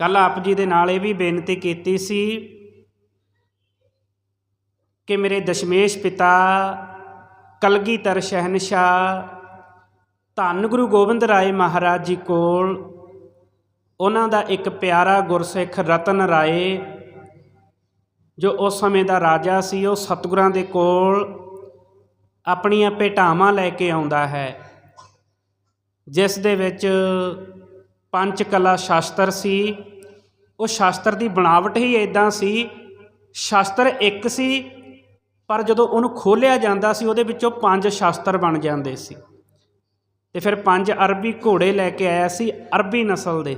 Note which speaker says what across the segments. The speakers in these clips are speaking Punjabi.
Speaker 1: ਕੱਲ ਆਪ ਜੀ ਦੇ ਨਾਲ ਇਹ ਵੀ ਬੇਨਤੀ ਕੀਤੀ ਸੀ ਕਿ ਮੇਰੇ ਦਸ਼ਮੇਸ਼ ਪਿਤਾ ਕਲਗੀਧਰ ਸ਼ਹਿਨशाह ਧੰਨ ਗੁਰੂ ਗੋਬਿੰਦ ਰਾਏ ਮਹਾਰਾਜ ਜੀ ਕੋਲ ਉਹਨਾਂ ਦਾ ਇੱਕ ਪਿਆਰਾ ਗੁਰਸਿੱਖ ਰਤਨ ਰਾਏ, ਜੋ ਉਸ ਸਮੇਂ ਦਾ ਰਾਜਾ ਸੀ, ਉਹ ਸਤਿਗੁਰਾਂ ਦੇ ਕੋਲ ਆਪਣੀਆਂ ਭੇਟਾਵਾਂ ਲੈ ਕੇ ਆਉਂਦਾ ਹੈ, ਜਿਸ ਦੇ ਵਿੱਚ ਪੰਜ ਕਲਾ ਸ਼ਾਸਤਰ ਸੀ। ਉਹ ਸ਼ਾਸਤਰ ਦੀ ਬਣਾਵਟ ਹੀ ਇਦਾਂ ਸੀ। ਸ਼ਾਸਤਰ ਇੱਕ ਸੀ, ਪਰ ਜਦੋਂ ਉਹਨੂੰ ਖੋਲ੍ਹਿਆ ਜਾਂਦਾ ਸੀ, ਉਹਦੇ ਵਿੱਚੋਂ ਪੰਜ ਸ਼ਾਸਤਰ ਬਣ ਜਾਂਦੇ ਸੀ। ਤੇ ਫਿਰ ਪੰਜ ਅਰਬੀ ਘੋੜੇ ਲੈ ਕੇ ਆਇਆ ਸੀ ਅਰਬੀ ਨਸਲ ਦੇ।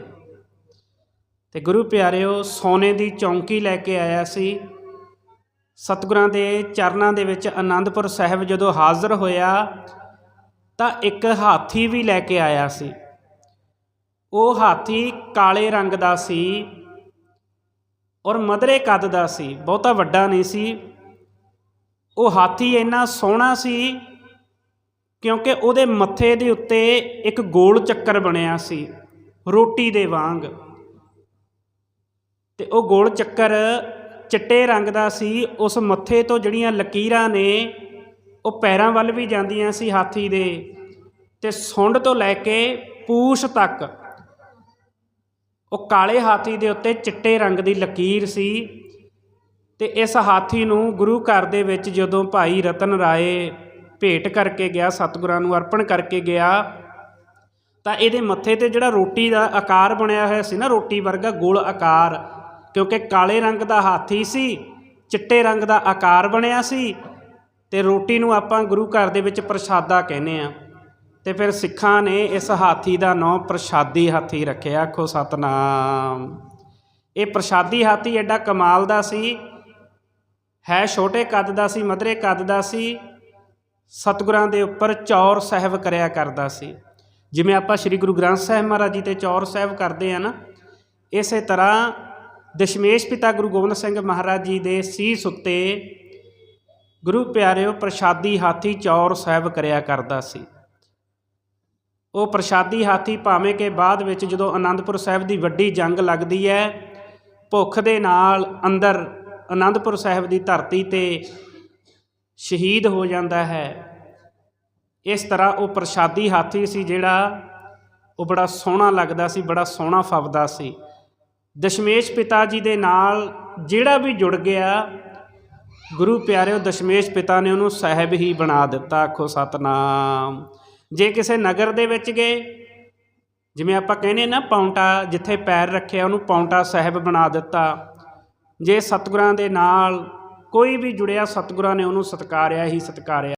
Speaker 1: ਤੇ ਗੁਰੂ ਪਿਆਰਿਓ, ਸੋਨੇ ਦੀ ਚੌਂਕੀ ਲੈ ਕੇ ਆਇਆ ਸੀ। ਸਤਿਗੁਰਾਂ ਦੇ ਚਰਨਾਂ ਦੇ ਵਿੱਚ ਆਨੰਦਪੁਰ ਸਾਹਿਬ ਜਦੋਂ ਹਾਜ਼ਰ ਹੋਇਆ, ਤਾਂ ਇੱਕ ਹਾਥੀ ਵੀ ਲੈ ਕੇ ਆਇਆ ਸੀ। ਉਹ ਹਾਥੀ ਕਾਲੇ ਰੰਗ ਦਾ ਸੀ ਔਰ ਮਧਰੇ ਕੱਦ ਦਾ ਸੀ, ਬਹੁਤਾ ਵੱਡਾ ਨਹੀਂ ਸੀ। ਉਹ ਹਾਥੀ ਇੰਨਾ ਸੋਹਣਾ ਸੀ ਕਿਉਂਕਿ ਉਹਦੇ ਮੱਥੇ ਦੇ ਉੱਤੇ ਇੱਕ ਗੋਲ ਚੱਕਰ ਬਣਿਆ ਸੀ, ਰੋਟੀ ਦੇ ਵਾਂਗ। ਤੇ ਉਹ ਗੋਲ ਚੱਕਰ ਚਿੱਟੇ ਰੰਗ ਦਾ ਸੀ, ਉਸ ਮੱਥੇ ਤੋਂ ਜਿਹੜੀਆਂ ਲਕੀਰਾਂ ਨੇ, ਉਹ ਪੈਰਾਂ ਵੱਲ ਵੀ ਜਾਂਦੀਆਂ ਸੀ ਹਾਥੀ ਦੇ। ਤੇ ਸੁੰਡ ਤੋਂ ਲੈ ਕੇ ਪੂਛ ਤੱਕ ਉਹ ਕਾਲੇ ਹਾਥੀ ਦੇ ਉੱਤੇ ਚਿੱਟੇ ਰੰਗ ਦੀ ਲਕੀਰ ਸੀ ਤੇ ਇਸ ਹਾਥੀ ਨੂੰ ਗੁਰੂ ਘਰ ਦੇ ਵਿੱਚ ਜਦੋਂ ਭਾਈ ਰਤਨ ਰਾਏ ਭੇਟ ਕਰਕੇ ਗਿਆ, ਸਤਿਗੁਰਾਂ ਨੂੰ ਅਰਪਣ ਕਰਕੇ ਗਿਆ, ਤਾਂ ਇਹਦੇ ਮੱਥੇ ਤੇ ਜਿਹੜਾ ਰੋਟੀ ਦਾ ਆਕਾਰ ਬਣਿਆ ਹੋਇਆ ਸੀ ਨਾ, ਰੋਟੀ ਵਰਗਾ ਗੋਲ ਆਕਾਰ, ਕਿਉਂਕਿ ਕਾਲੇ ਰੰਗ ਦਾ ਹਾਥੀ ਸੀ, ਚਿੱਟੇ ਰੰਗ ਦਾ ਆਕਾਰ ਬਣਿਆ ਸੀ, ਤੇ ਰੋਟੀ ਨੂੰ ਆਪਾਂ ਗੁਰੂ ਘਰ ਦੇ ਵਿੱਚ ਪ੍ਰਸ਼ਾਦਾ ਕਹਿੰਦੇ ਆ ਤੇ ਫਿਰ ਸਿੱਖਾਂ ਨੇ ਇਸ ਹਾਥੀ ਦਾ ਨਾਂ ਪ੍ਰਸ਼ਾਦੀ ਹਾਥੀ ਰੱਖਿਆ। ਆਖੋ ਸਤਨਾਮ। ਇਹ ਪ੍ਰਸ਼ਾਦੀ ਹਾਥੀ ਐਡਾ ਕਮਾਲ ਦਾ ਸੀ, ਹੈ ਛੋਟੇ ਕੱਦ ਦਾ ਸੀ, ਮਧਰੇ ਕੱਦ ਦਾ ਸੀ, ਸਤਿਗੁਰਾਂ ਦੇ ਉੱਪਰ ਚੌਰ ਸਾਹਿਬ ਕਰਿਆ ਕਰਦਾ ਸੀ। ਜਿਵੇਂ ਆਪਾਂ ਸ੍ਰੀ ਗੁਰੂ ਗ੍ਰੰਥ ਸਾਹਿਬ ਮਹਾਰਾਜ ਜੀ ਤੇ ਚੌਰ ਸਾਹਿਬ ਕਰਦੇ ਆ ਨਾ, ਇਸੇ ਤਰ੍ਹਾਂ ਦਸ਼ਮੇਸ਼ ਪਿਤਾ ਗੁਰੂ ਗੋਬਿੰਦ ਸਿੰਘ ਮਹਾਰਾਜ ਜੀ ਦੇ ਸੀਸ ਉੱਤੇ ਗੁਰੂ ਪਿਆਰਿਓ ਪ੍ਰਸ਼ਾਦੀ ਹਾਥੀ ਚੌਰ ਸਾਹਿਬ ਕਰਿਆ ਕਰਦਾ ਸੀ। ਉਹ ਪ੍ਰਸ਼ਾਦੀ ਹਾਥੀ ਭਾਵੇਂ ਕਿ ਬਾਅਦ ਵਿੱਚ ਜਦੋਂ ਆਨੰਦਪੁਰ ਸਾਹਿਬ ਦੀ ਵੱਡੀ ਜੰਗ ਲੱਗਦੀ ਹੈ, ਭੁੱਖ ਦੇ ਨਾਲ ਅੰਦਰ ਆਨੰਦਪੁਰ ਸਾਹਿਬ ਦੀ ਧਰਤੀ ਤੇ ਸ਼ਹੀਦ ਹੋ ਜਾਂਦਾ ਹੈ। ਇਸ ਤਰ੍ਹਾਂ ਉਹ ਪ੍ਰਸ਼ਾਦੀ ਹਾਥੀ ਸੀ ਜਿਹੜਾ ਉਹ ਬੜਾ ਸੋਹਣਾ ਲੱਗਦਾ ਸੀ, ਬੜਾ ਸੋਹਣਾ ਫੱਬਦਾ ਸੀ। ਦਸ਼ਮੇਸ਼ ਪਿਤਾ ਜੀ ਦੇ ਨਾਲ ਜਿਹੜਾ ਵੀ ਜੁੜ ਗਿਆ, ਗੁਰੂ ਪਿਆਰਿਓ ਦਸ਼ਮੇਸ਼ ਪਿਤਾ ਨੇ ਉਹਨੂੰ ਸਾਹਿਬ ਹੀ ਬਣਾ ਦਿੱਤਾ, ਆਖੋ ਸਤਨਾਮ। ਜੇ ਕਿਸੇ ਨਗਰ ਦੇ ਵਿੱਚ ਗਏ, ਜਿਵੇਂ ਆਪਾਂ ਕਹਿੰਦੇ ਨਾ ਪੌਂਟਾ ਜਿੱਥੇ ਪੈਰ ਰੱਖਿਆ, ਉਹਨੂੰ ਪੌਂਟਾ ਸਾਹਿਬ ਬਣਾ ਦਿੱਤਾ। ਜੇ ਸਤਿਗੁਰਾਂ ਦੇ ਨਾਲ ਕੋਈ ਵੀ ਜੁੜਿਆ, ਸਤਿਗੁਰਾਂ ਨੇ ਉਹਨੂੰ ਸਤਕਾਰਿਆ ਹੀ ਸਤਕਾਰਿਆ।